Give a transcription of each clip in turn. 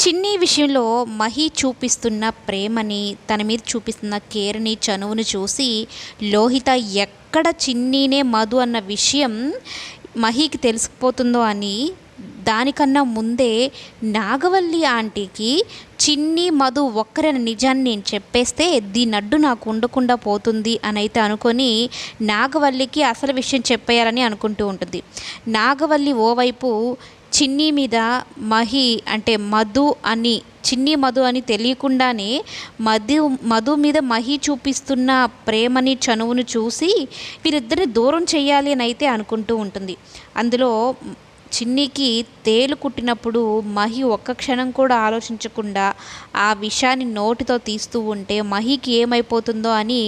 చిన్ని విషయంలో మహి చూపిస్తున్న ప్రేమని తన మీద చూపిస్తున్న కేర్ని చనువుని చూసి లోహిత ఎక్కడ చిన్నీనే మధు అన్న విషయం మహికి తెలిసిపోతుందో అని దానికన్నా ముందే నాగవల్లి ఆంటీకి చిన్ని మధు ఒక్కరైన నిజాన్ని నేను చెప్పేస్తే దీని అడ్డు నాకు ఉండకుండా పోతుంది అని అయితే అనుకొని నాగవల్లికి అసలు విషయం చెప్పేయాలని అనుకుంటూ ఉంటుంది. నాగవల్లి ఓవైపు చిన్ని మీద మహి అంటే మధు అని చిన్ని మధు అని తెలియకుండానే మధు మధు మీద మహి చూపిస్తున్న ప్రేమని చనువును చూసి వీరిద్దరిని దూరం చేయాలి అని అయితే అనుకుంటూ ఉంటుంది. అందులో చిన్నికి తేలు కుట్టినప్పుడు మహి ఒక్క క్షణం కూడా ఆలోచించకుండా ఆ విషయాన్ని నోటితో తీస్తూ ఉంటే మహికి ఏమైపోతుందో అని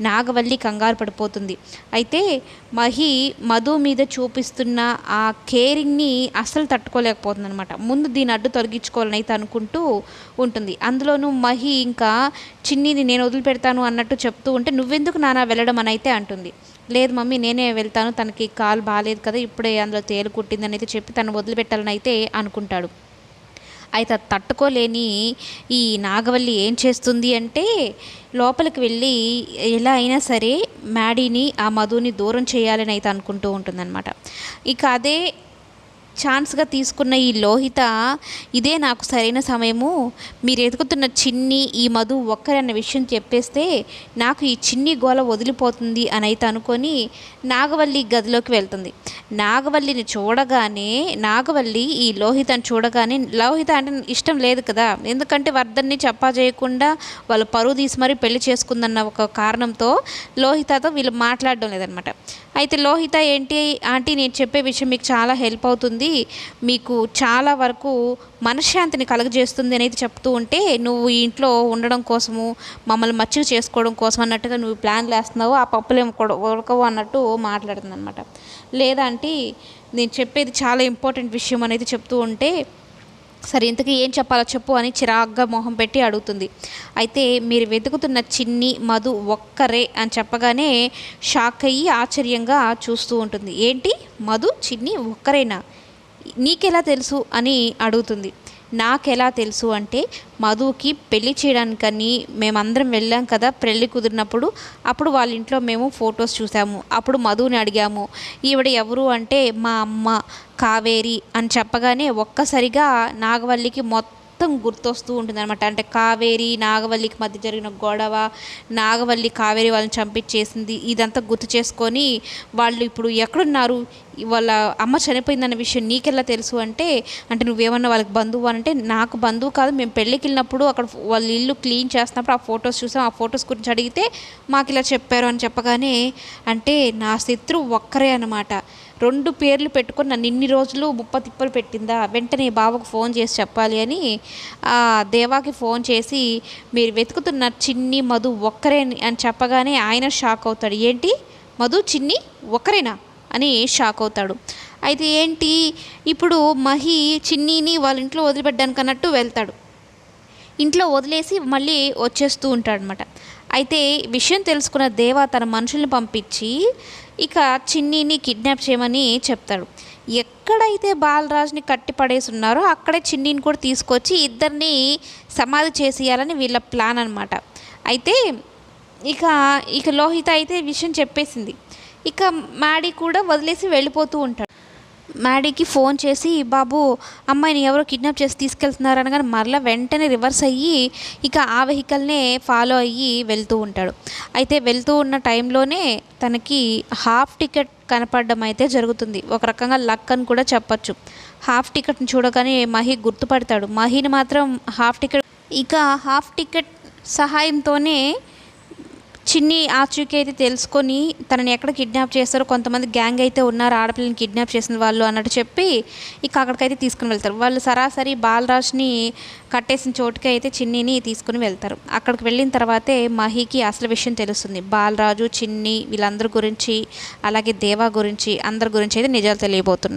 నాగవల్లి కంగారు పడిపోతుంది. అయితే మహి మధు మీద చూపిస్తున్న ఆ కేరింగ్ని అస్సలు తట్టుకోలేకపోతుంది అనమాట ముందు దీని అడ్డు తొలగించుకోవాలని అయితే అనుకుంటూ ఉంటుంది. అందులోనూ మహి ఇంకా చిన్నిని నేను వదిలిపెడతాను అన్నట్టు చెప్తూ ఉంటే నువ్వెందుకు నానా వెళ్ళడం అని అయితే అంటుంది. లేదు మమ్మీ నేనే వెళ్తాను. తనకి కాలు బాగాలేదు కదా ఇప్పుడే అందులో తేలు కుట్టిందని అయితే చెప్పి తను వదిలిపెట్టాలని అయితే అనుకుంటాడు. అయితే తట్టుకోలేని ఈ నాగవల్లి ఏం చేస్తుంది అంటే లోపలికి వెళ్ళి ఎలా అయినా సరే మ్యాడీని ఆ మధుని దూరం చేయాలని అయితే అనుకుంటూ ఉంటుందన్నమాట. ఇక అదే ఛాన్స్గా తీసుకున్న ఈ లోహిత ఇదే నాకు సరైన సమయము మీరు ఎదుగుతున్న చిన్ని ఈ మధు ఒక్కరన్న విషయం చెప్పేస్తే నాకు ఈ చిన్ని గోల వదిలిపోతుంది అని అయితే అనుకొని నాగవల్లి గదిలోకి వెళ్తుంది. నాగవల్లిని చూడగానే నాగవల్లి ఈ లోహితను చూడగానే లోహిత అంటే ఇష్టం లేదు కదా. ఎందుకంటే వర్ధన్ని చెప్పా చేయకుండా వాళ్ళు పరువు తీసి మరీ పెళ్ళి చేసుకుందన్న ఒక కారణంతో లోహితతో వీళ్ళు మాట్లాడడం లేదనమాట. అయితే లోహిత ఏంటి ఆంటీ నేను చెప్పే విషయం మీకు చాలా హెల్ప్ అవుతుంది. మీకు చాలా వరకు మనశ్శాంతిని కలుగజేస్తుంది అనేది చెప్తూ ఉంటే నువ్వు ఇంట్లో ఉండడం కోసము మమ్మల్ని మచ్చి చేసుకోవడం కోసం అన్నట్టుగా నువ్వు ప్లాన్లు వేస్తున్నావు ఆ పప్పులేం ఉడకవు అన్నట్టు మాట్లాడుతుంది అనమాట లేదా ఆంటీ నేను చెప్పేది చాలా ఇంపార్టెంట్ విషయం అనేది చెప్తూ ఉంటే సరే ఇంతకీ ఏం చెప్పాలో చెప్పు అని చిరాగ్గా మొహం పెట్టి అడుగుతుంది. అయితే మీరు వెతుకుతున్న చిన్ని మధు ఒక్కరే అని చెప్పగానే షాక్ అయ్యి ఆశ్చర్యంగా చూస్తూ ఉంటుంది. ఏంటి? మధు చిన్ని ఒక్కరేనా? నీకెలా తెలుసు? అని అడుగుతుంది. నాకెలా తెలుసు అంటే మధుకి పెళ్ళి చేయడానికని మేమందరం వెళ్ళాం కదా పెళ్ళి కుదిరినప్పుడు. అప్పుడు వాళ్ళ ఇంట్లో మేము ఫొటోస్ చూసాము. అప్పుడు మధుని అడిగాము ఈవిడ ఎవరు అంటే మా అమ్మ కావేరి అని చెప్పగానే ఒక్కసారిగా నాగవల్లికి మొత్తం మొత్తం గుర్తొస్తూ ఉంటుంది అనమాట అంటే కావేరి నాగవల్లికి మధ్య జరిగిన గొడవ నాగవల్లి కావేరి వాళ్ళని చంపించేసింది ఇదంతా గుర్తు చేసుకొని వాళ్ళు ఇప్పుడు ఎక్కడున్నారు వాళ్ళ అమ్మ చనిపోయిందన్న విషయం నీకెలా తెలుసు అంటే అంటే నువ్వేమన్నా వాళ్ళకి బంధువు అంటే నాకు బంధువు కాదు మేము పెళ్ళికి వెళ్ళినప్పుడు అక్కడ వాళ్ళ ఇల్లు క్లీన్ చేస్తున్నప్పుడు ఆ ఫొటోస్ చూసాం ఆ ఫొటోస్ గురించి అడిగితే మాకు ఇలా చెప్పారు అని చెప్పగానే అంటే నా శత్రువు ఒక్కరే అనమాట రెండు పేర్లు పెట్టుకొని నన్ను ఇన్ని రోజులు ముప్ప తిప్పలు పెట్టిందా? వెంటనే బావకు ఫోన్ చేసి చెప్పాలి అని ఆ దేవాకి ఫోన్ చేసి మీరు వెతుకుతున్న చిన్ని మధు ఒక్కరే అని చెప్పగానే ఆయన షాక్ అవుతాడు. ఏంటి? మధు చిన్ని ఒక్కరేనా? అని షాక్ అవుతాడు. అయితే ఏంటి? ఇప్పుడు మహి చిన్నీని వాళ్ళ ఇంట్లో వదిలిపెట్టడానికి అన్నట్టు వెళ్తాడు. ఇంట్లో వదిలేసి మళ్ళీ వచ్చేస్తూ ఉంటాడనమాట అయితే విషయం తెలుసుకున్న దేవ తన మనుషుల్ని పంపించి ఇక చిన్నీని కిడ్నాప్ చేయమని చెప్తాడు. ఎక్కడైతే బాలరాజ్ని కట్టి పడేసి ఉన్నారో అక్కడే చిన్నీని కూడా తీసుకొచ్చి ఇద్దరిని సమాధి చేసేయాలని వీళ్ళ ప్లాన్ అనమాట అయితే ఇక ఇక లోహిత అయితే విషయం చెప్పేసింది. ఇక మాడీ కూడా వదిలేసి వెళ్ళిపోతూ ఉంటాడు. మ్యాడీకి ఫోన్ చేసి బాబు అమ్మాయిని ఎవరో కిడ్నాప్ చేసి తీసుకెళ్తున్నారు అనగానే మరలా వెంటనే రివర్స్ అయ్యి ఇక ఆ వెహికల్నే ఫాలో అయ్యి వెళ్తూ ఉంటాడు. అయితే వెళ్తూ ఉన్న టైంలోనే తనకి హాఫ్ టికెట్ కనపడడం అయితే జరుగుతుంది. ఒక రకంగా లక్ అని కూడా చెప్పచ్చు. హాఫ్ టికెట్ని చూడగానే మహి గుర్తుపడతాడు. మహిని మాత్రం హాఫ్ టికెట్ ఇక హాఫ్ టికెట్ సహాయంతోనే చిన్ని ఆచూకీ అయితే తెలుసుకొని తనని ఎక్కడ కిడ్నాప్ చేస్తారో కొంతమంది గ్యాంగ్ అయితే ఉన్నారు ఆడపిల్లని కిడ్నాప్ చేసిన వాళ్ళు అన్నట్టు చెప్పి ఇక అక్కడికైతే తీసుకుని వెళ్తారు. వాళ్ళు సరాసరి బాలరాజ్ని కట్టేసిన చోటుకి అయితే చిన్నిని తీసుకుని వెళ్తారు. అక్కడికి వెళ్ళిన తర్వాతే మహికి అసలు విషయం తెలుస్తుంది. బాలరాజు చిన్ని వీళ్ళందరి గురించి అలాగే దేవా గురించి అందరి గురించి అయితే నిజాలు తెలియబోతున్నాయి.